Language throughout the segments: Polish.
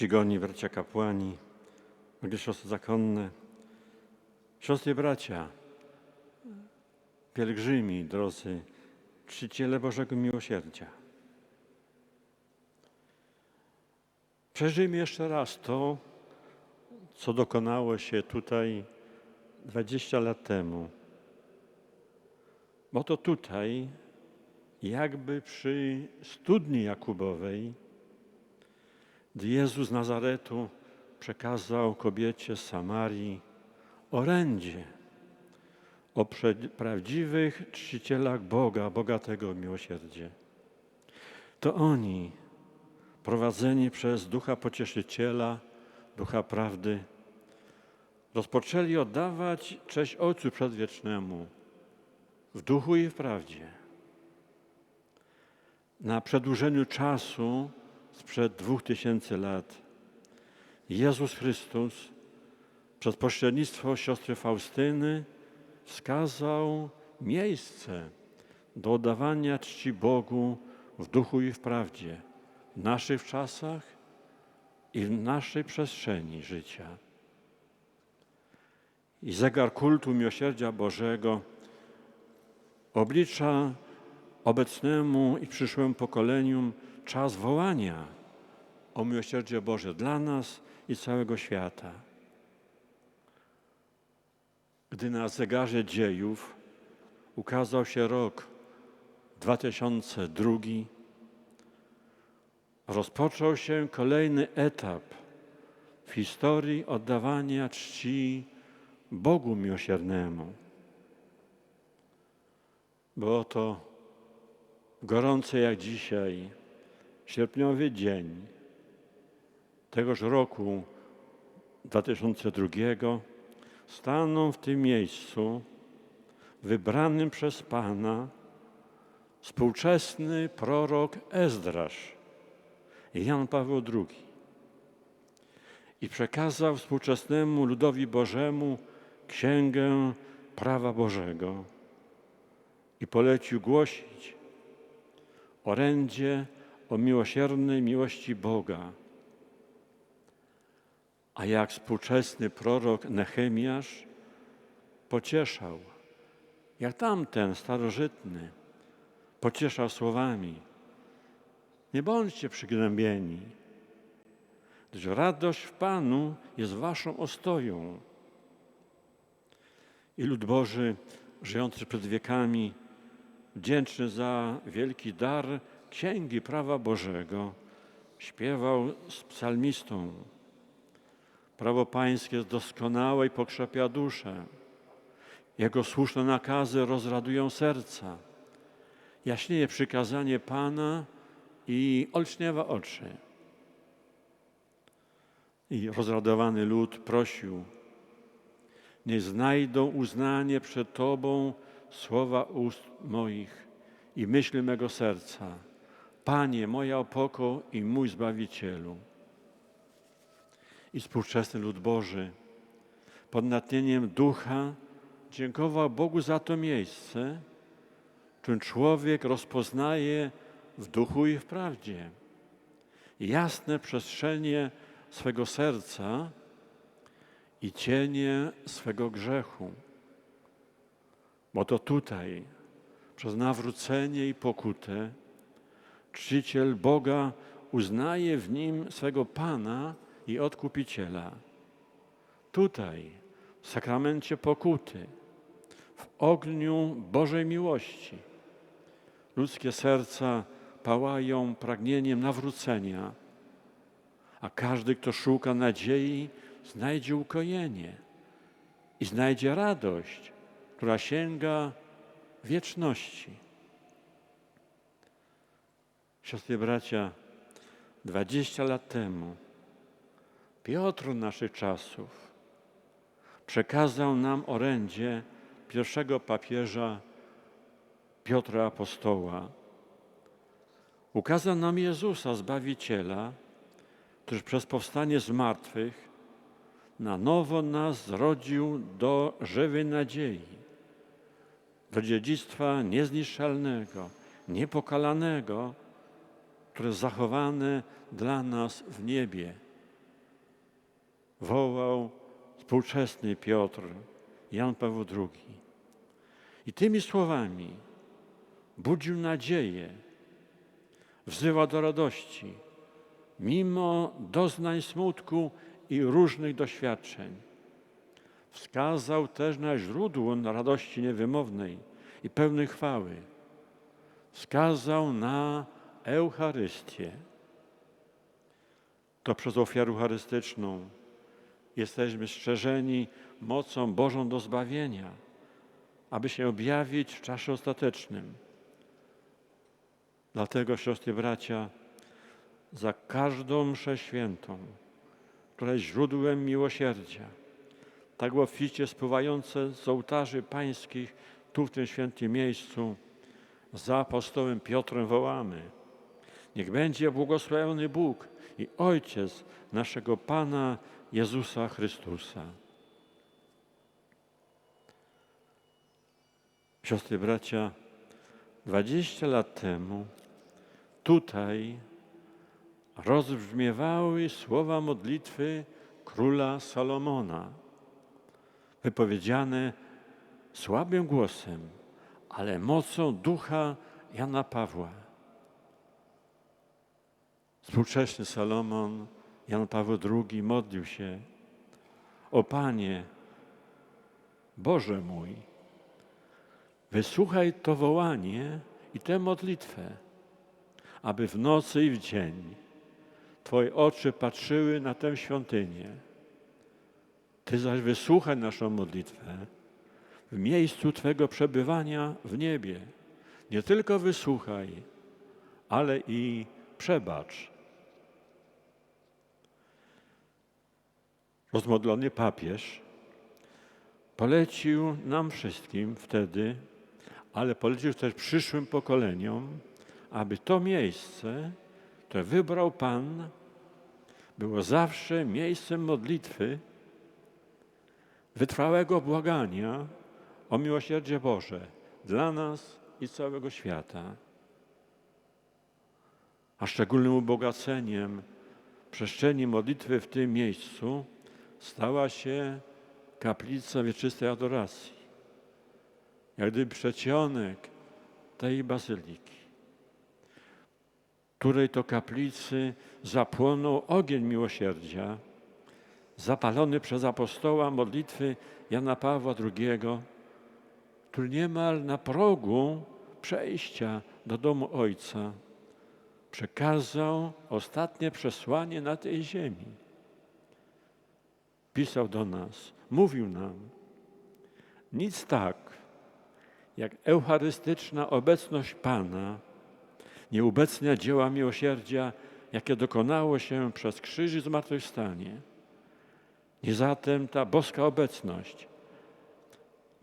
czcigodni bracia kapłani, drogie siostry zakonne, siostry bracia, pielgrzymi, drodzy czciciele Bożego Miłosierdzia. Przeżyjmy jeszcze raz to, co dokonało się tutaj 20 lat temu. Bo to tutaj, jakby przy studni Jakubowej, gdy Jezus z Nazaretu przekazał kobiecie z Samarii orędzie o prawdziwych czcicielach Boga, bogatego miłosierdzie. To oni, prowadzeni przez Ducha Pocieszyciela, Ducha Prawdy, rozpoczęli oddawać cześć Ojcu Przedwiecznemu w duchu i w prawdzie. Na przedłużeniu czasu sprzed dwóch tysięcy lat Jezus Chrystus przez pośrednictwo siostry Faustyny wskazał miejsce do oddawania czci Bogu w duchu i w prawdzie w naszych czasach i w naszej przestrzeni życia. I zegar kultu miłosierdzia Bożego oblicza obecnemu i przyszłemu pokoleniom czas wołania o miłosierdzie Boże dla nas i całego świata. Gdy na zegarze dziejów ukazał się rok 2002, rozpoczął się kolejny etap w historii oddawania czci Bogu miłosiernemu. Było to gorący jak dzisiaj, sierpniowy dzień tegoż roku 2002 stanął w tym miejscu wybranym przez Pana współczesny prorok Ezdrasz, Jan Paweł II i przekazał współczesnemu ludowi Bożemu księgę prawa Bożego i polecił głosić orędzie o miłosiernej miłości Boga. A jak współczesny prorok Nehemiasz pocieszał, jak tamten starożytny pocieszał słowami: Nie bądźcie przygnębieni, gdyż radość w Panu jest waszą ostoją. I lud Boży, żyjący przed wiekami, wdzięczny za wielki dar Księgi Prawa Bożego, śpiewał z psalmistą. Prawo Pańskie jest doskonałe i pokrzepia duszę. Jego słuszne nakazy rozradują serca. Jaśnieje przykazanie Pana i olśniewa oczy. I rozradowany lud prosił, nie znajdą uznanie przed Tobą słowa ust moich i myśli mego serca. Panie, moja opoko i mój Zbawicielu. I współczesny lud Boży pod natchnieniem ducha dziękował Bogu za to miejsce, w którym człowiek rozpoznaje w duchu i w prawdzie jasne przestrzenie swego serca i cienie swego grzechu. Bo to tutaj, przez nawrócenie i pokutę, czciciel Boga uznaje w nim swego Pana i Odkupiciela. Tutaj, w sakramencie pokuty, w ogniu Bożej miłości, ludzkie serca pałają pragnieniem nawrócenia, a każdy, kto szuka nadziei, znajdzie ukojenie i znajdzie radość, która sięga wieczności. Siostry bracia, 20 lat temu Piotr naszych czasów przekazał nam orędzie pierwszego papieża Piotra Apostoła. Ukazał nam Jezusa, Zbawiciela, który przez powstanie z martwych na nowo nas zrodził do żywej nadziei, do dziedzictwa niezniszczalnego, niepokalanego, które zachowane dla nas w niebie, wołał współczesny Piotr, Jan Paweł II. I tymi słowami budził nadzieję, wzywał do radości, mimo doznań smutku i różnych doświadczeń. Wskazał też na źródło radości niewymownej i pełnej chwały. Wskazał na Eucharystię. To przez ofiarę eucharystyczną jesteśmy strzeżeni mocą Bożą do zbawienia, aby się objawić w czasie ostatecznym. Dlatego, siostry bracia, za każdą mszę świętą, która jest źródłem miłosierdzia, tak obficie spływające z ołtarzy pańskich tu w tym świętym miejscu, za apostołem Piotrem wołamy. Niech będzie błogosławiony Bóg i Ojciec naszego Pana Jezusa Chrystusa. Siostry, bracia, dwadzieścia lat temu tutaj rozbrzmiewały słowa modlitwy króla Salomona, wypowiedziane słabym głosem, ale mocą ducha Jana Pawła. Współczesny Salomon, Jan Paweł II modlił się: O Panie, Boże mój, wysłuchaj to wołanie i tę modlitwę, aby w nocy i w dzień Twoje oczy patrzyły na tę świątynię. Ty zaś wysłuchaj naszą modlitwę w miejscu Twego przebywania w niebie. Nie tylko wysłuchaj, ale i przebacz. Rozmodlony papież polecił nam wszystkim wtedy, ale polecił też przyszłym pokoleniom, aby to miejsce, które wybrał Pan, było zawsze miejscem modlitwy, wytrwałego błagania o miłosierdzie Boże dla nas i całego świata. A szczególnym ubogaceniem przestrzeni modlitwy w tym miejscu stała się kaplica wieczystej adoracji, jak gdyby przedsionek tej bazyliki, której to kaplicy zapłonął ogień miłosierdzia, zapalony przez apostoła modlitwy Jana Pawła II, który niemal na progu przejścia do domu Ojca przekazał ostatnie przesłanie na tej ziemi. Pisał do nas, mówił nam, nic tak, jak eucharystyczna obecność Pana nie ubecnia dzieła miłosierdzia, jakie dokonało się przez krzyż i zmartwychwstanie. Nie zatem ta boska obecność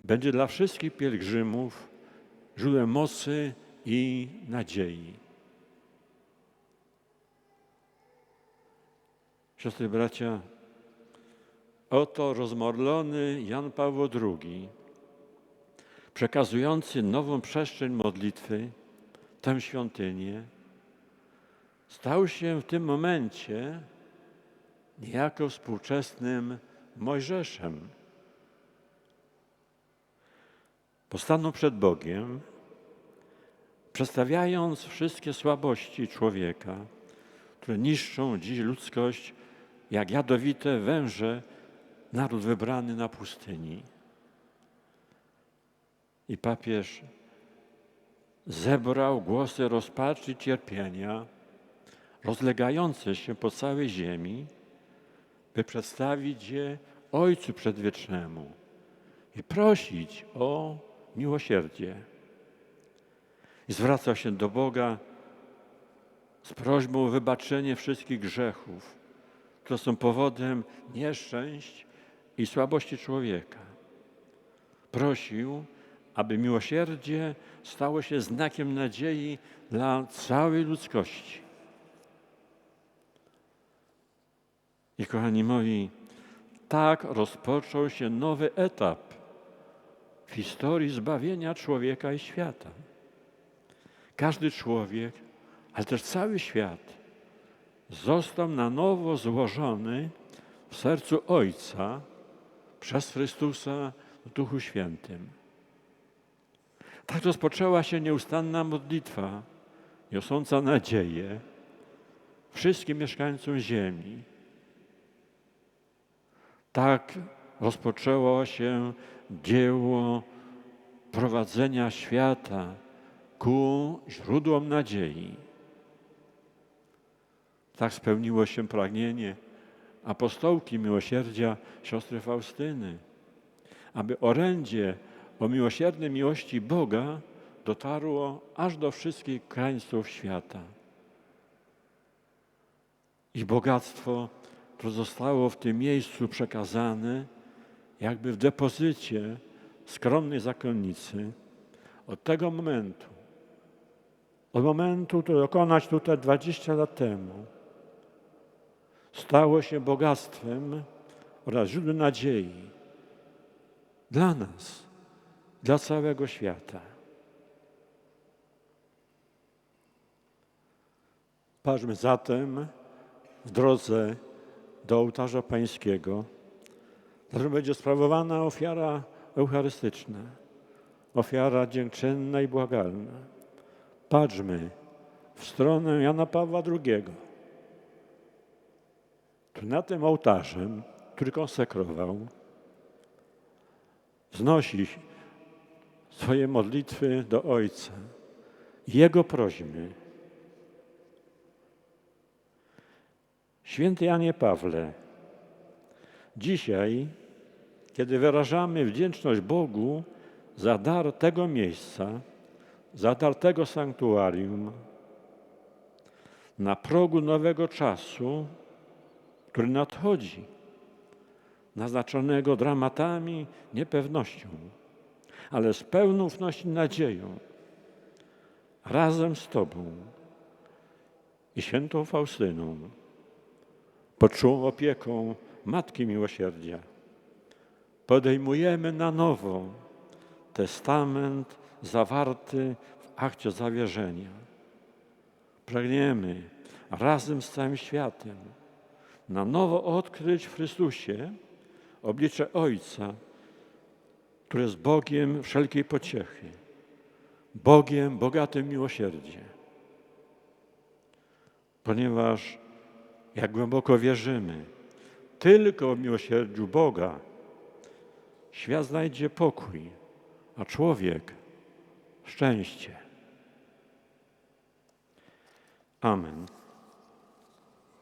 będzie dla wszystkich pielgrzymów źródłem mocy i nadziei. Siostry bracia, oto rozmorlony Jan Paweł II, przekazujący nową przestrzeń modlitwy, tę świątynię, stał się w tym momencie niejako współczesnym Mojżeszem. Postanął przed Bogiem, przedstawiając wszystkie słabości człowieka, które niszczą dziś ludzkość, jak jadowite węże, naród wybrany na pustyni. I papież zebrał głosy rozpaczy i cierpienia, rozlegające się po całej ziemi, by przedstawić je Ojcu Przedwiecznemu i prosić o miłosierdzie. I zwracał się do Boga z prośbą o wybaczenie wszystkich grzechów, które są powodem nieszczęść i słabości człowieka. Prosił, aby miłosierdzie stało się znakiem nadziei dla całej ludzkości. I kochani moi, tak rozpoczął się nowy etap w historii zbawienia człowieka i świata. Każdy człowiek, ale też cały świat został na nowo złożony w sercu Ojca przez Chrystusa w Duchu Świętym. Tak rozpoczęła się nieustanna modlitwa, niosąca nadzieję wszystkim mieszkańcom ziemi. Tak rozpoczęło się dzieło prowadzenia świata ku źródłom nadziei. Tak spełniło się pragnienie apostołki miłosierdzia siostry Faustyny, aby orędzie o miłosiernej miłości Boga dotarło aż do wszystkich krańców świata. I bogactwo, które zostało w tym miejscu przekazane, jakby w depozycie skromnej zakonnicy, od tego momentu, od momentu, który dokonać tutaj 20 lat temu, stało się bogactwem oraz źródłem nadziei dla nas, dla całego świata. Patrzmy zatem w drodze do ołtarza pańskiego, na będzie sprawowana ofiara eucharystyczna, ofiara dziękczynna i błagalna. Patrzmy w stronę Jana Pawła II, który na tym ołtarzem, który konsekrował, wznosi swoje modlitwy do Ojca, Jego prośby. Święty Janie Pawle, dzisiaj, kiedy wyrażamy wdzięczność Bogu za dar tego miejsca, za dar tego sanktuarium, na progu nowego czasu, który nadchodzi, naznaczonego dramatami, niepewnością, ale z pełną ufnością i nadzieją, razem z Tobą i świętą Faustyną, pod czułą opieką Matki Miłosierdzia, podejmujemy na nowo testament zawarty w akcie zawierzenia. Pragniemy razem z całym światem na nowo odkryć w Chrystusie oblicze Ojca, który jest Bogiem wszelkiej pociechy, Bogiem bogatym miłosierdzie. Ponieważ, jak głęboko wierzymy, tylko w miłosierdziu Boga świat znajdzie pokój, a człowiek szczęście. Amen.